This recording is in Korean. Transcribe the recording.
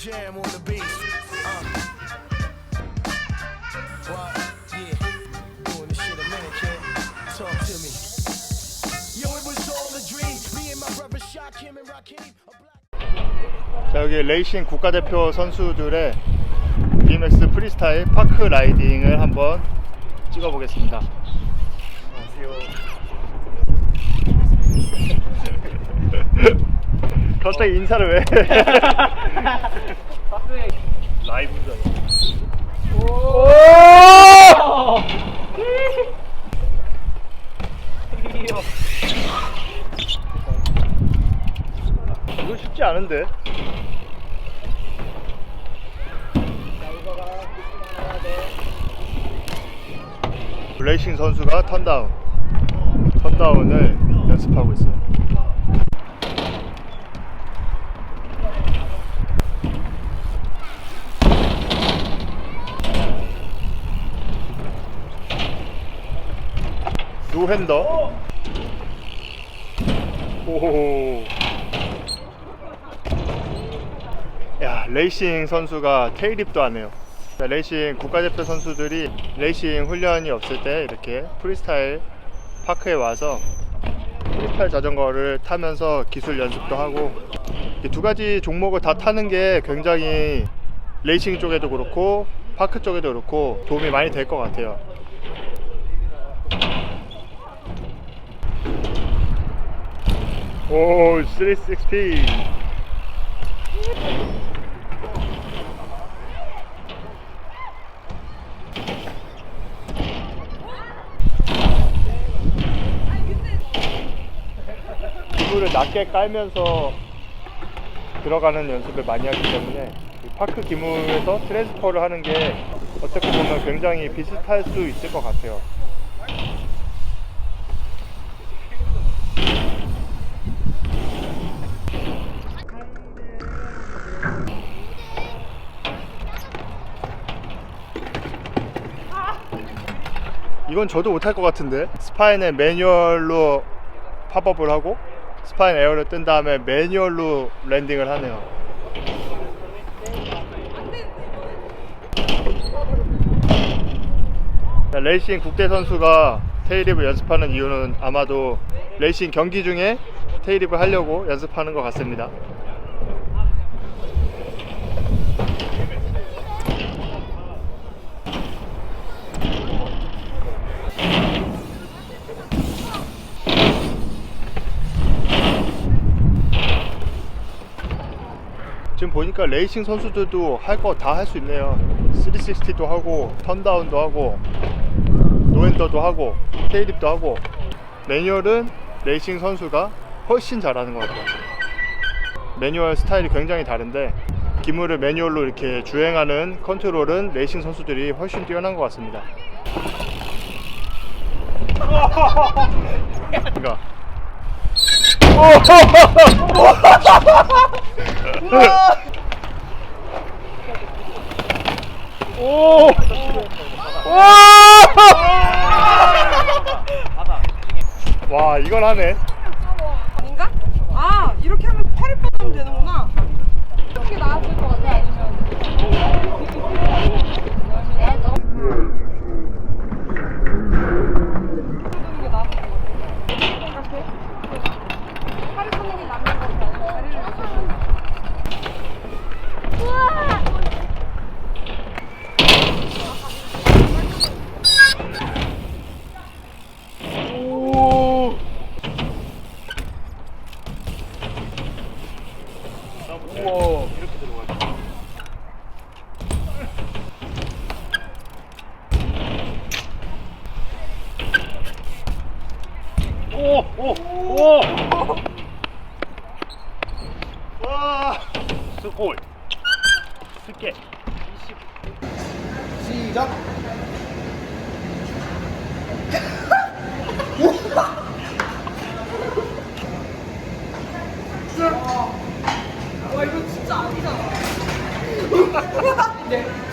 jam on the beat. Uh. What? Yeah. Doing this shit a minute, kid. Talk to me. Yo, it was all a dream. Me and my brother Shaq, him and Rakim. 자 여기 레이싱 국가대표 선수들의 BMX 프리스타일 파크 라이딩을 한번 찍어보겠습니다. 갑자기 인사를 왜? 라이브잖아. 이거 쉽지 않은데. 레이싱 선수가 턴다운. 턴다운을 연습하고 있어요. 노핸더. 오호호. 야, 레이싱 선수가 테일립도 하네요. 자, 레이싱 국가대표 선수들이 레이싱 훈련이 없을 때 이렇게 프리스타일 파크에 와서 프리스타일 자전거를 타면서 기술 연습도 하고 이두 가지 종목을 다 타는 게 굉장히 레이싱 쪽에도 그렇고 파크 쪽에도 그렇고 도움이 많이 될 것 같아요. 오, 360. 기물을 낮게 깔면서 들어가는 연습을 많이 하기 때문에 이 파크 기물에서 트랜스퍼를 하는 게 어떻게 보면 굉장히 비슷할 수 있을 것 같아요. 이건 저도 못할 것 같은데. 스파인에 매뉴얼로 팝업을 하고 스파인 에어를 뜬 다음에 매뉴얼로 랜딩을 하네요. 자, 레이싱 국대 선수가 테이립을 연습하는 이유는 아마도 레이싱 경기 중에 테이립을 하려고 연습하는 것 같습니다 지금 보니까 레이싱 선수들도 할 거 다 할 수 있네요. 360도 하고 턴다운도 하고 노엔더도 하고 테일립도 하고 매뉴얼은 레이싱 선수가 훨씬 잘하는 것 같아요. 매뉴얼 스타일이 굉장히 다른데 기물을 매뉴얼로 이렇게 주행하는 컨트롤은 레이싱 선수들이 훨씬 뛰어난 것 같습니다. 그러니까 오! 와, 이건 하네. 아닌가? 아 이렇게 하면 팔을 뻗으면 되는구나. 이렇게 나 같아. 다리를 이렇게. 오! 우와, 이렇게 들어가. 오, 오, 오! 스골. 스케. 시작. 와 이거 진짜 아니잖아.